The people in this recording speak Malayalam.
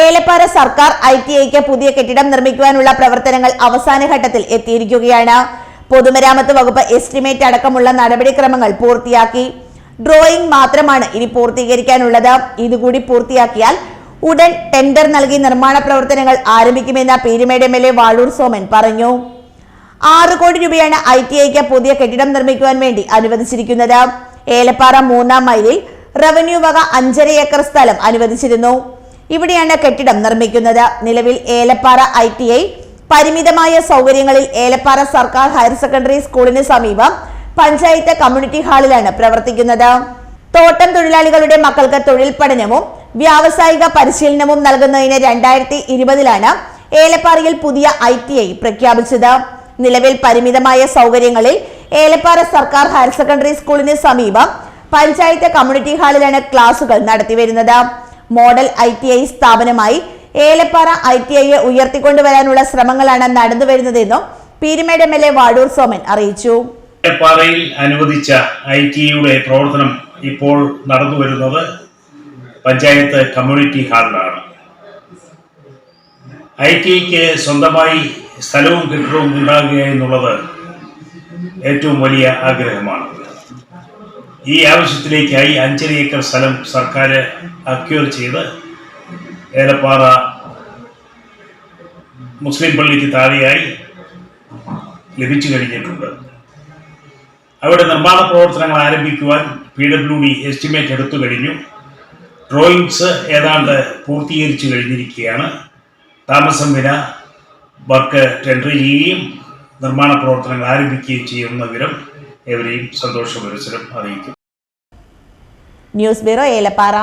ഏലപ്പാറ സർക്കാർ ഐ ടി ഐക്ക് പുതിയ കെട്ടിടം നിർമ്മിക്കുവാനുള്ള പ്രവർത്തനങ്ങൾ അവസാന ഘട്ടത്തിൽ എത്തിയിരിക്കുകയാണ്. പൊതുമരാമത്ത് വകുപ്പ് എസ്റ്റിമേറ്റ് അടക്കമുള്ള നടപടിക്രമങ്ങൾ പൂർത്തിയാക്കി. ഡ്രോയിംഗ് മാത്രമാണ് ഇനി പൂർത്തീകരിക്കാനുള്ളത്. ഇതുകൂടി പൂർത്തിയാക്കിയാൽ ഉടൻ ടെൻഡർ നൽകി നിർമ്മാണ പ്രവർത്തനങ്ങൾ ആരംഭിക്കുമെന്ന് Peermade M L A Valoor Soman പറഞ്ഞു. ആറ് കോടി രൂപയാണ് ഐ ടി ഐക്ക് പുതിയ കെട്ടിടം നിർമ്മിക്കുവാൻ വേണ്ടി അനുവദിച്ചിരിക്കുന്നത്. ഏലപ്പാറ മൂന്നാം മൈലിൽ റവന്യൂ വക അഞ്ചര ഏക്കർ സ്ഥലം അനുവദിച്ചിരുന്നു. ഇവിടെയാണ് കെട്ടിടം നിർമ്മിക്കുന്നത്. നിലവിൽ ഏലപ്പാറ ഐ ടി ഐ പരിമിതമായ സൗകര്യങ്ങളിൽ ഏലപ്പാറ സർക്കാർ ഹയർ സെക്കൻഡറി സ്കൂളിന് സമീപം പഞ്ചായത്ത് കമ്മ്യൂണിറ്റി ഹാളിലാണ് പ്രവർത്തിക്കുന്നത്. തോട്ടം തൊഴിലാളികളുടെ മക്കൾക്ക് തൊഴിൽ പഠനവും വ്യാവസായിക പരിശീലനവും നൽകുന്നതിന് രണ്ടായിരത്തി ഇരുപതിലാണ് ഏലപ്പാറയിൽ പുതിയ ഐ ടി ഐ പ്രഖ്യാപിച്ചത്. നിലവിൽ പരിമിതമായ സൗകര്യങ്ങളിൽ ഏലപ്പാറ സർക്കാർ ഹയർ സെക്കൻഡറി സ്കൂളിന് സമീപം പഞ്ചായത്ത് കമ്മ്യൂണിറ്റി ഹാളിലാണ് ക്ലാസുകൾ നടത്തിവരുന്നത്. മോഡൽ ഐ ടി ഐ സ്ഥാപനമായി ഏലപ്പാറ ഐ ടി ഐയെ ഉയർത്തിക്കൊണ്ടുവരാനുള്ള ശ്രമങ്ങളാണ് നടന്നുവരുന്നതെന്നും Peermade M L A Vadoor Soman അറിയിച്ചു. ഏലപ്പാറയിൽ അനുവദിച്ച ഐ ടി ഐയുടെ പ്രവർത്തനം ഇപ്പോൾ നടന്നു വരുന്നത് പഞ്ചായത്ത് കമ്മ്യൂണിറ്റി ഹാളിലാണ്. ഐ ടി ഐക്ക് സ്വന്തമായി സ്ഥലവും കെട്ടിടവും ഉണ്ടാകുക എന്നുള്ളത് ഏറ്റവും വലിയ ആഗ്രഹമാണ്. ഈ ആവശ്യത്തിലേക്കായി അഞ്ചര ഏക്കർ സ്ഥലം സർക്കാർ അക്യൂർ ചെയ്ത് ഏലപ്പാറ മുസ്ലിം പള്ളിക്ക് താഴെയായി ലഭിച്ചു കഴിഞ്ഞിട്ടുണ്ട്. അവിടെ നിർമ്മാണ പ്രവർത്തനങ്ങൾ ആരംഭിക്കുവാൻ പി ഡബ്ല്യു ഡി എസ്റ്റിമേറ്റ് എടുത്തു കഴിഞ്ഞു. ഡ്രോയിങ്സ് ഏതാണ്ട് പൂർത്തീകരിച്ചു കഴിഞ്ഞിരിക്കുകയാണ്. താമസം വില വർക്ക് ടെൻഡർ ചെയ്യുകയും നിർമ്മാണ പ്രവർത്തനങ്ങൾ ആരംഭിക്കുകയും ചെയ്യുന്ന വിവരം എവരെയും സന്തോഷപുരസരം അറിയിക്കും. News bureau Elappara.